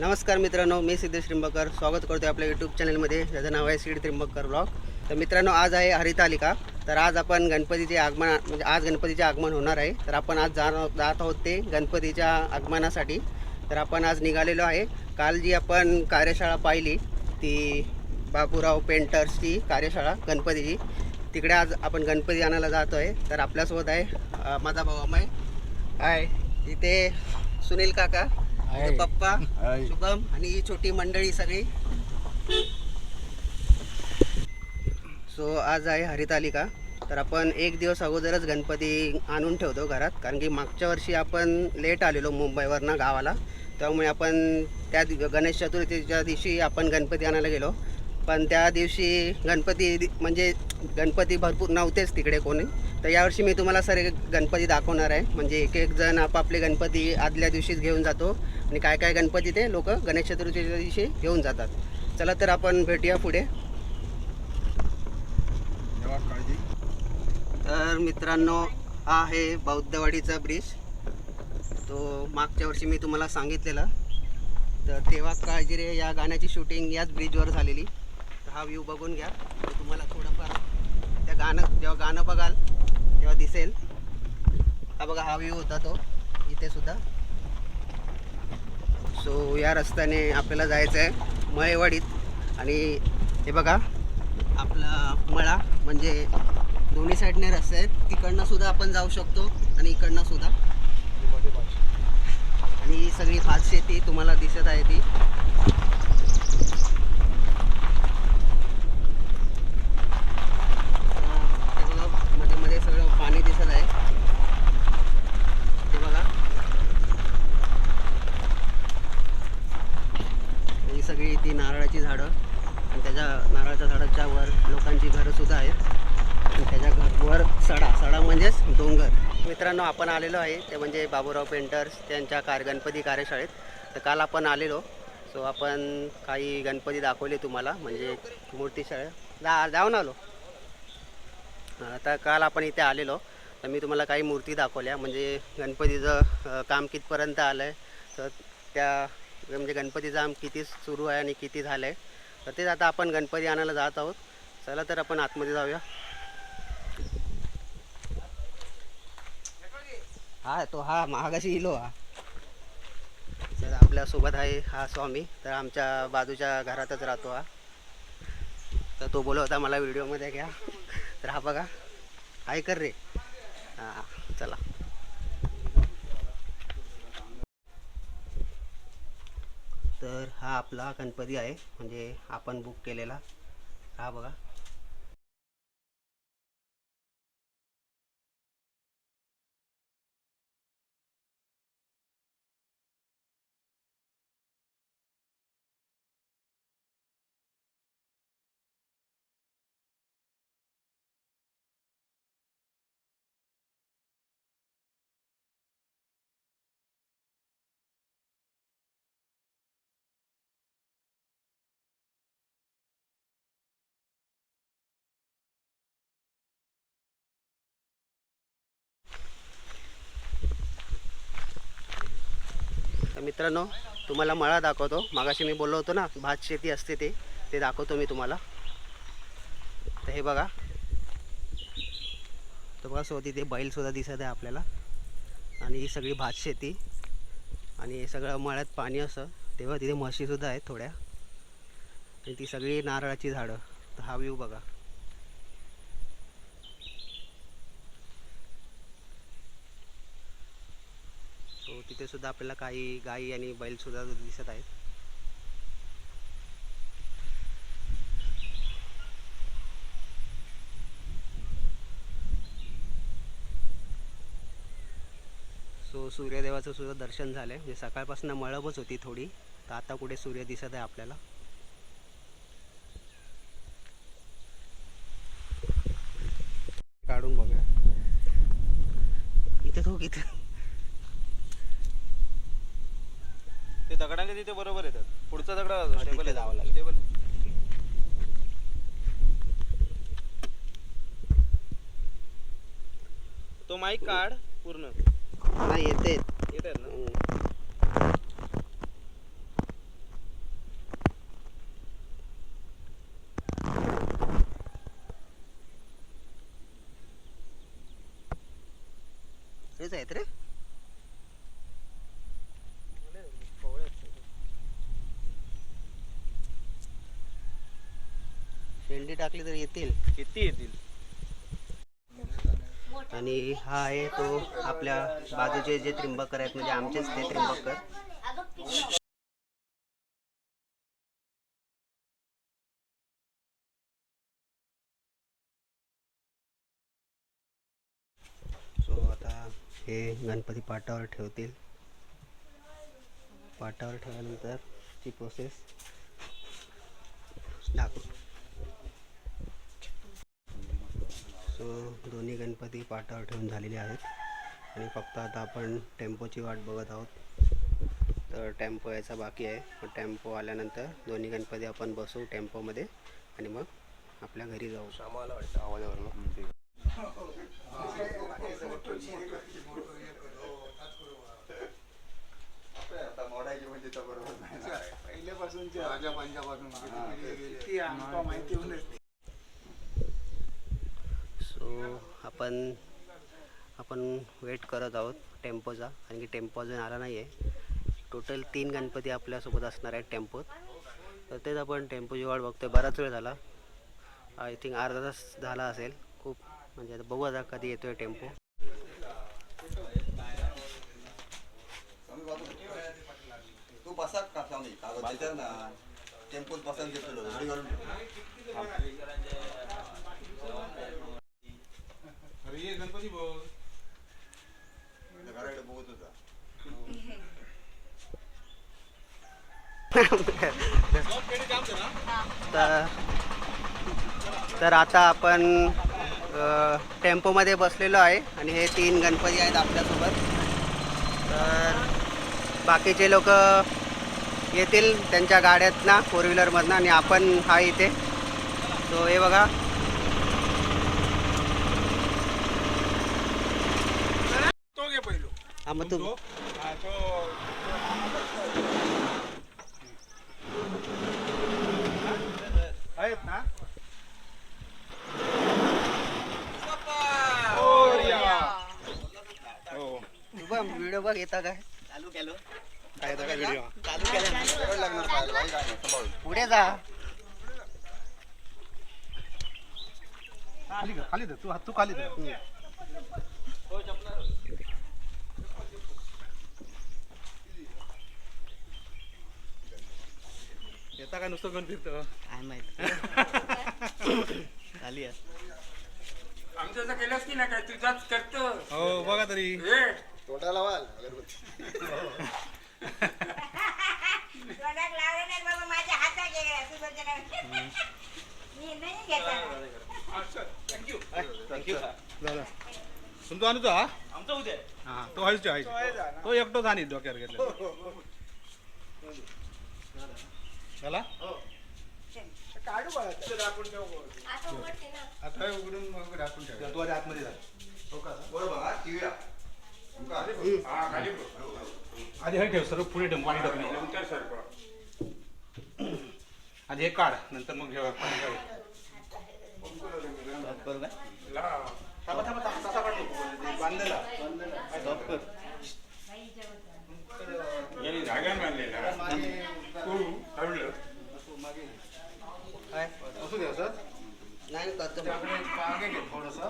नमस्कार मित्रांनो मी सिद्धेश त्रिंबकर. स्वागत करतो आपल्या यूट्यूब चॅनलमध्ये ज्याचं नाव आहे सीड त्रिंबकर ब्लॉग. तर मित्रांनो आज आहे हरितालिका. तर आज आपण गणपतीचे आगमन म्हणजे आज गणपतीचे आगमन होणार आहे. तर आपण आज जाण जात आहोत ते गणपतीच्या आगमनासाठी. तर आपण आज निघालेलो आहे. काल जी आपण कार्यशाळा पाहिली ती बाबूराव पेंटर्सची कार्यशाळा गणपतीची. तिकडे आज आपण गणपती आणायला जातो आहे तर आपल्यासोबत आहे माझा भाऊ अमय. आहे इथे सुनील काका. पप्पा शुभम आणि ही छोटी मंडळी सगळी. सो आज आहे हरितालिका. तर आपण एक दिवस अगोदरच गणपती आणून ठेवतो घरात कारण की मागच्या वर्षी आपण लेट आलेलो मुंबईवरनं गावाला. त्यामुळे आपण त्या गणेश चतुर्थीच्या दिवशी आपण गणपती आणायला गेलो. पण त्या दिवशी गणपती म्हणजे गणपती भरपूर नव्हतेच तिकडे कोणी. तर यावर्षी मी तुम्हाला सर गणपती दाखवणार आहे. म्हणजे एक एक जण आपापले गणपती आदल्या दिवशीच घेऊन जातो. आणि काय काय गणपती ते लोक गणेश चतुर्थीच्या दिवशी घेऊन जातात. चला तर आपण भेटूया पुढे. तर मित्रांनो हा आहे बौद्धवाडीचा ब्रिज. तो मागच्या वर्षी मी तुम्हाला सांगितलेला. तर तेव्हा काळजी रे या गाण्याची शूटिंग याच ब्रिजवर झालेली. हा व्ह्यू बघून घ्या. तुम्हाला थोडंफार त्या गाणं जेव्हा गाणं बघाल तेव्हा दिसेल. हा बघा हा व्ह्यू होता तो. इथे सुद्धा. सो या रस्त्याने आपल्याला जायचं आहे मळेवाडीत. आणि हे बघा आपला मळा म्हणजे दोन्ही साईडने रस्ते आहेत. तिकडनं सुद्धा आपण जाऊ शकतो आणि इकडनं सुद्धा. आणि सगळी भात शेती तुम्हाला दिसत आहे ती तर ते बघा मध्ये मध्ये सगळं पाणी दिसत आहे ते बघा ही सगळी ती नारळाची झाडं आणि त्याच्या नारळाच्या झाडाच्या वर लोकांची घरं सुद्धा आहेत आणि त्याच्या घर वर सडा सडा म्हणजेच डोंगर. मित्रांनो आपण आलेलो आहे. ते म्हणजे बाबूराव पेंटर्स त्यांच्या कार गणपती कार्यशाळेत. तर काल आपण आलेलो. सो आपण काही गणपती दाखवले तुम्हाला. म्हणजे मूर्ती शाळा. जा जाऊन आलो. आता काल आपण इथे आलेलो. तर मी तुम्हाला काही मूर्ती दाखवल्या. म्हणजे गणपतीचं काम कितपर्यंत आलं आहे तर त्या म्हणजे गणपतीचं काम किती सुरू आहे आणि किती झालं आहे तर तेच आता आपण गणपती आणायला जात आहोत. चला तर आपण आतमध्ये जाऊया. हा तो हा महागाशी इलो हा. तर आपल्यासोबत आहे हा स्वामी. तर आमच्या बाजूच्या घरातच राहतो हा. तर तो बोलवता मला व्हिडिओमध्ये घ्या. तर हा बघा हाय कर रे. हां चला. तर हा आपला गणपती आहे म्हणजे आपण बुक केलेला. हा बघा. तर मित्रांनो तुम्हाला मळा दाखवतो. मागाशी मी बोललो होतो ना भात शेती असते ते ते दाखवतो मी तुम्हाला. तर हे बघा. तर बघा सो तिथे बैलसुद्धा दिसत आहे आपल्याला. आणि ही सगळी भात शेती. आणि हे सगळं मळ्यात पाणी असं. तेव्हा तिथे म्हशीसुद्धा आहेत थोड्या. आणि ती सगळी नारळाची झाडं. तर हा व्ह्यू बघा. सो तिथे सुद्धा आपल्याला काही गाई आणि बैल सुद्धा दिसत आहेत. सो सूर्यदेवाचं सुद्धा दर्शन झालं आहे म्हणजे सकाळपासून मळबच होती थोडी. तर आता कुठे सूर्य दिसत आहे आपल्याला. काढून बघूया. इथे तो इथे. दगडाने तिथे बरोबर येतात. पुढचा दगडा स्टेबल आहे. जावं लागेल. स्टेबल तो माईक काढ पूर्ण. हा येते येत ना? हेच रे? शेंडी टाकली तर येतील. किती येतील? आणि हा आहे तो आपल्या बाजूचे जे त्रिंबकर आहेत म्हणजे आमचेच ते त्रिंबकर. सो आता हे गणपती पाटावर ठेवतील. पाटावर ठेवल्यानंतर ची प्रोसेस दाखव सो दोन्ही गणपती पाटावर ठेवून झालेले आहेत. आणि फक्त आता आपण टेम्पोची वाट बघत आहोत. तर टेम्पो यायचा बाकी आहे. मग टेम्पो आल्यानंतर दोन्ही गणपती आपण बसवू टेम्पोमध्ये आणि मग आपल्या घरी जाऊ. आम्हाला वाटतं आवाजावर सो आपण आपण वेट करत आहोत टेम्पोचा कारण की टेम्पो अजून आला नाही आहे टोटल तीन गणपती आपल्यासोबत असणार आहेत टेम्पोत. तर तेच आपण टेम्पोची वाट बघतोय. बराच वेळ झाला. आय थिंक अर्धा तास झाला असेल. खूप म्हणजे आता बघू आता कधी येतोय टेम्पो. तू बसा टेम्पोत बसायला घराकडे बघत होता. तर तर आता आपण टेम्पोमध्ये बसलेलो आहे आणि हे तीन गणपती आहेत आपल्यासोबत. तर बाकीचे लोक येतील त्यांच्या गाड्यातनं फोर व्हीलरमधनं आणि आपण हा इथे. तो हे बघा तो घे पहिलो हा मग तू हा तो आहेत ना हो व्हिडिओ बघ येता काय चालू केलो. काय येतं काय व्हिडिओ चालू केलं. लागणार सांभाळून. पुढे जा. खाली खाली धर तू तू खाली धर येता काय नुसतं घेऊन फिरतो. काय माहीत. झाली आमचं केलंच की नाही काय? तुझाच करतो. हो बघा तरी. हे तोंडाला वाल अगरबत्ती तोंडात लावलं तुमचा आणू हा? आमचं उद्या. हा तो हयच तो एकटोच आणि डोक्यावर घेतला आता उघडते ना आता हे उघडून मग राखून ठेवा तू आधी आतमध्ये जा बरोबर हा टीव्ही आधी हे ठेव सर्व पुढे ठेव पाणी टाकून नंतर आधी हे काढ नंतर मग घेऊ पाणी ठेव थांबा थांबा थांबा तसा काढ नको. बांधलेला तू असू दे असं. नाही करतो. मागे घे थोडंसं.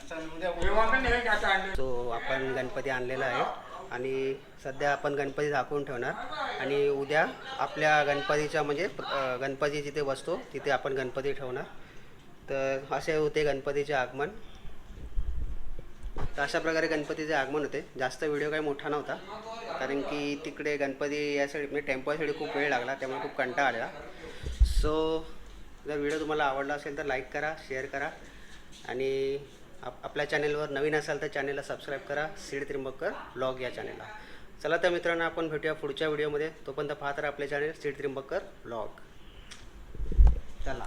अच्छा, उद्या हे वाकण हे का आता आणलं? सो आपण गणपती आणलेला आहे आणि सध्या आपण गणपती झाकून ठेवणार. आणि उद्या आपल्या गणपतीच्या म्हणजे गणपती जिथे बसतो तिथे आपण गणपती ठेवणार. तर असे होते गणपतीचे आगमन. तर अशा प्रकारे गणपतीचे आगमन होते. जास्त व्हिडिओ काही मोठा नव्हता. कारण की तिकडे गणपती यासाठी म्हणजे टेम्पोसाठी खूप वेळ लागला त्यामुळे खूप कंटाळा आलेला सो जर व्हिडिओ तुम्हाला आवडला असेल तर लाईक करा शेअर करा आणि आप आपल्या चॅनेलवर नवीन असाल तर चॅनेलला सबस्क्राईब करा सीड त्रिंबकर ब्लॉग या चॅनेलला. चला तर मित्रांनो आपण भेटूया पुढच्या व्हिडिओमध्ये. तोपर्यंत पाहत राहा आपले चॅनेल सीड त्रिंबकर ब्लॉग. चला.